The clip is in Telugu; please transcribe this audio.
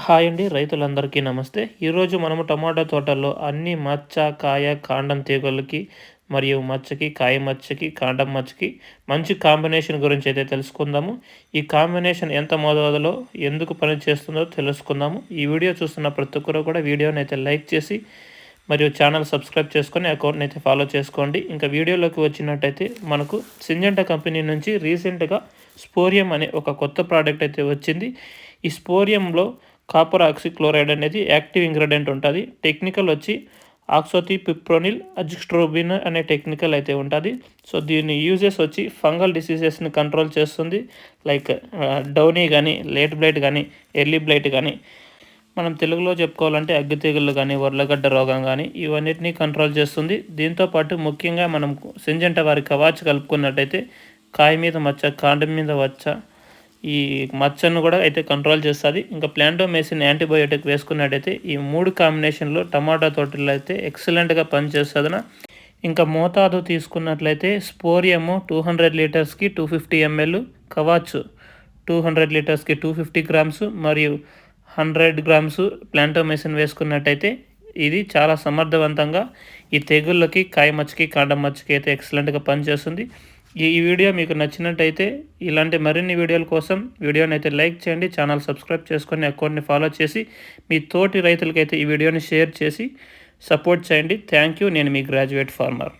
హాయ్ అండి. రైతులందరికీ నమస్తే. ఈరోజు మనము టమాటా తోటల్లో అన్ని మచ్చ కాయ కాండం తీగలకి మరియు మచ్చకి కాయ మచ్చకి కాండం మచ్చకి మంచి కాంబినేషన్ గురించి అయితే తెలుసుకుందాము. ఈ కాంబినేషన్ ఎంత మోతాదులో ఎందుకు పని చేస్తుందో తెలుసుకుందాము. ఈ వీడియో చూస్తున్న ప్రతి ఒక్కరు కూడా వీడియోని అయితే లైక్ చేసి మరియు ఛానల్ సబ్స్క్రైబ్ చేసుకొని అకౌంట్ని అయితే ఫాలో చేసుకోండి. ఇంకా వీడియోలోకి వచ్చినట్టయితే మనకు సింజెంటా కంపెనీ నుంచి రీసెంట్గా స్పోరియం అనే ఒక కొత్త ప్రోడక్ట్ అయితే వచ్చింది. ఈ స్పోరియంలో కాపర్ ఆక్సిక్లోరైడ్ అనేది యాక్టివ్ ఇంగ్రీడియంట్ ఉంటుంది. టెక్నికల్ వచ్చి ఆక్సోతి పిప్రోనిల్ అజిస్ట్రోబిన్ అనే టెక్నికల్ అయితే ఉంటుంది. సో దీని యూజెస్ వచ్చి ఫంగల్ డిసీజెస్ని కంట్రోల్ చేస్తుంది. లైక్ డౌనీ కానీ లేట్ బ్లైట్ కానీ ఎర్లీ బ్లైట్ కానీ మనం తెలుగులో చెప్పుకోవాలంటే అగ్గి తెగుళ్ళు కానీ వర్లగడ్డ రోగం కానీ ఇవన్నిటినీ కంట్రోల్ చేస్తుంది. దీంతోపాటు ముఖ్యంగా మనం సింజంట వారి కవాచ్ కలుపుకున్నట్టయితే కాయ మీద మచ్చ కాండం మీద వచ్చ ఈ మచ్చను కూడా అయితే కంట్రోల్ చేస్తుంది. ఇంకా ప్లాంటోమేసిన్ యాంటీబయోటిక్ వేసుకున్నట్టయితే ఈ మూడు కాంబినేషన్లో టమాటా తోటలో అయితే ఎక్సలెంట్గా పనిచేస్తుంది ఇంకా మోతాదు తీసుకున్నట్లయితే స్పోరియము two hundred లీటర్స్కి two fifty ML Kavach two hundred లీటర్స్కి two fifty grams మరియు హండ్రెడ్ గ్రామ్స్ ప్లాంటోమేసిన్ వేసుకున్నట్టయితే ఇది చాలా సమర్థవంతంగా ఈ తెగుళ్ళకి కాయ మచ్చకి కాండం మచ్చకి అయితే ఎక్సలెంట్గా పనిచేస్తుంది. ఈ వీడియో మీకు నచ్చినట్టయితే ఇలాంటి మరిన్ని వీడియోల కోసం వీడియోని అయితే లైక్ చేయండి ఛానల్ సబ్స్క్రైబ్ చేసుకొని అకౌంట్ని ఫాలో చేసి మీ తోటి రైతులకైతే ఈ వీడియోని షేర్ చేసి సపోర్ట్ చేయండి. థ్యాంక్ యూ నేను మీ గ్రాడ్యుయేట్ ఫార్మర్